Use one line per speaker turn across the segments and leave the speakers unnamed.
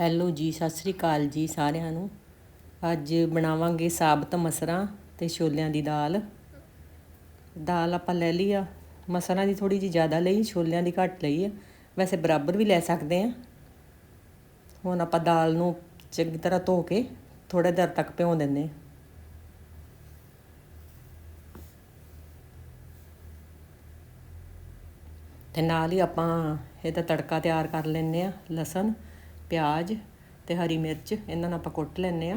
Hello ਜੀ, ਸਤਿ ਸ੍ਰੀ ਅਕਾਲ ਜੀ ਸਾਰਿਆਂ ਨੂੰ। ਅੱਜ ਬਣਾਵਾਂਗੇ ਸਾਬਤ ਮਸਰਾਂ ਤੇ ਛੋਲਿਆਂ ਦੀ ਦਾਲ। ਦਾਲ ਆਪਾਂ ਲੈ ਲਈ ਆ। ਮਸਰਾਂ ਦੀ ਥੋੜੀ ਜੀ ਜ਼ਿਆਦਾ ਲਈ, ਛੋਲਿਆਂ ਦੀ ਘੱਟ ਲਈ ਆ। ਵੈਸੇ ਬਰਾਬਰ ਵੀ ਲੈ ਸਕਦੇ ਆ। ਹੁਣ ਆਪਾਂ ਦਾਲ ਨੂੰ ਚੰਗੀ ਤਰ੍ਹਾਂ ਧੋ ਕੇ ਥੋੜੇ ਦੇਰ ਤੱਕ ਭਿਉਂ ਦਿੰਦੇ ਆ। ਤੇ ਨਾਲ ਹੀ ਆਪਾਂ ਇਹਦਾ ਤੜਕਾ ਤਿਆਰ ਕਰ ਲੈਂਦੇ ਆ, ਲਸਣ। ਪਿਆਜ਼ ਤੇ ਹਰੀ ਮਿਰਚ, ਇਹਨਾਂ ਨੂੰ ਆਪਾਂ ਕੁੱਟ ਲੈਨੇ ਆ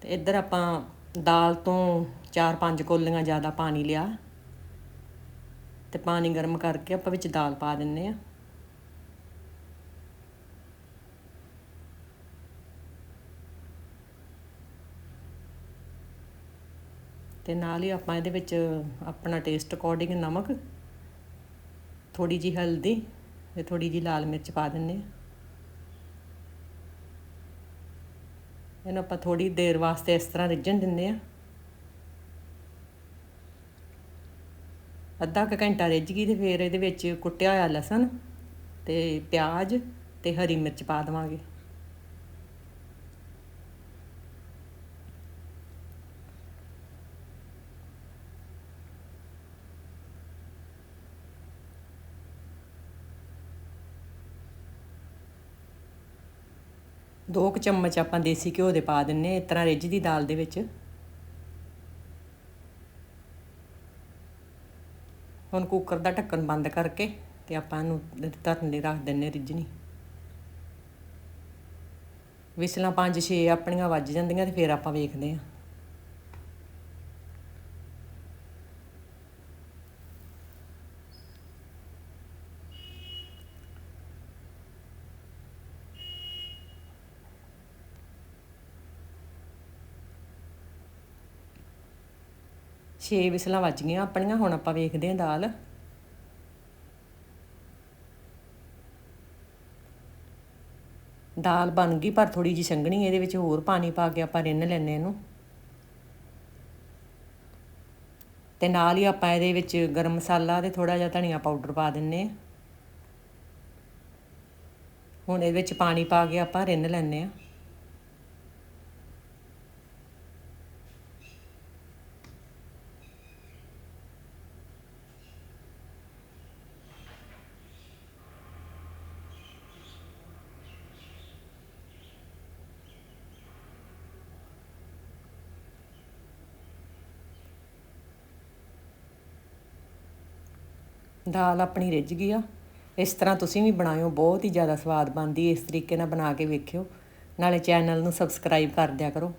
ਤੇ ਇੱਧਰ ਆਪਾਂ ਦਾਲ ਤੋਂ 4-5 ਕੋਲੀਆਂ ਜ਼ਿਆਦਾ ਪਾਣੀ ਲਿਆ। ਤੇ ਪਾਣੀ ਗਰਮ ਕਰਕੇ ਆਪਾਂ ਵਿੱਚ ਦਾਲ ਪਾ ਦਿੰਨੇ ਆ ਤੇ ਨਾਲ ਹੀ ਆਪਾਂ ਇਹਦੇ ਵਿੱਚ ਆਪਣਾ ਟੇਸਟ ਅਕੋਰਡਿੰਗ ਨਮਕ ਥੋੜੀ ਜੀ ਹਲਦੀ ਤੇ ਥੋੜੀ ਜੀ ਲਾਲ ਮਿਰਚ ਪਾ ਦਿੰਨੇ ਆ ਇਹਨੂੰ ਆਪਾਂ ਥੋੜੀ ਦੇਰ ਵਾਸਤੇ ਇਸ ਤਰ੍ਹਾਂ ਰਿੱਝਣ ਦਿੰਨੇ ਆ ਅੱਧਾ ਕੁ ਘੰਟਾ ਰਿੱਝ ਗਈ ਤੇ ਫਿਰ ਇਹਦੇ ਵਿੱਚ ਕੁੱਟਿਆ ਹੋਇਆ ਲਸਣ ਤੇ ਪਿਆਜ਼ ਤੇ ਹਰੀ ਮਿਰਚ ਪਾ ਦਵਾਂਗੇ। ਦੋ ਕੁ ਚਮਚ ਆਪਾਂ ਦੇਸੀ ਘਿਓ ਦੇ ਪਾ ਦਿੰਨੇ ਇਸ ਤਰ੍ਹਾਂ ਰਿੱਝ ਦੀ ਦਾਲ ਦੇ ਵਿੱਚ। ਹੁਣ ਕੁੱਕਰ ਦਾ ਢੱਕਣ ਬੰਦ ਕਰਕੇ ਤੇ ਆਪਾਂ ਇਹਨੂੰ ਧਰਨ ਲਈ ਰੱਖ ਦਿੰਨੇ ਰਿੱਝਣੀ। ਵਿਸਲਾਂ 5-6 ਆਪਣੀਆਂ ਵੱਜ ਜਾਂਦੀਆਂ ਤੇ ਫਿਰ ਆਪਾਂ ਵੇਖਦੇ ਹਾਂ ਛੇ ਵਿਸਲਾਂ ਵੱਜ ਗਈਆਂ, ਆਪਣੀਆਂ ਹੁਣ ਆਪਾਂ ਵੇਖਦੇ ਹਾਂ ਦਾਲ। ਦਾਲ ਬਣ ਗਈ, ਪਰ ਥੋੜੀ ਜੀ ਸੰਘਣੀ ਇਹਦੇ ਵਿੱਚ ਹੋਰ ਪਾਣੀ ਪਾ ਕੇ ਆਪਾਂ ਰਿੰਨ ਲੈਣੇ ਇਹਨੂੰ। ਤੇ ਨਾਲ ਹੀ ਆਪਾਂ ਇਹਦੇ ਵਿੱਚ ਗਰਮ ਮਸਾਲਾ ਤੇ ਥੋੜਾ ਜਿਹਾ ਧਨੀਆ ਪਾਊਡਰ ਪਾ ਦਿੰਨੇ ਹੁਣ ਇਹਦੇ ਵਿੱਚ ਪਾਣੀ ਪਾ ਕੇ ਆਪਾਂ ਰਿੰਨ ਲੈਣੇ ਆ ਦਾਲ ਆਪਣੀ ਰਿੱਝ ਗਈ ਆ। ਇਸ ਤਰ੍ਹਾਂ ਤੁਸੀਂ ਵੀ ਬਣਾਇਓ, ਬਹੁਤ ਹੀ ਜ਼ਿਆਦਾ ਸਵਾਦ ਬਣਦੀ ਇਸ ਤਰੀਕੇ ਨਾਲ ਬਣਾ ਕੇ ਵੇਖਿਓ। ਨਾਲੇ ਚੈਨਲ ਨੂੰ ਸਬਸਕ੍ਰਾਈਬ ਕਰ ਦਿਆ ਕਰੋ।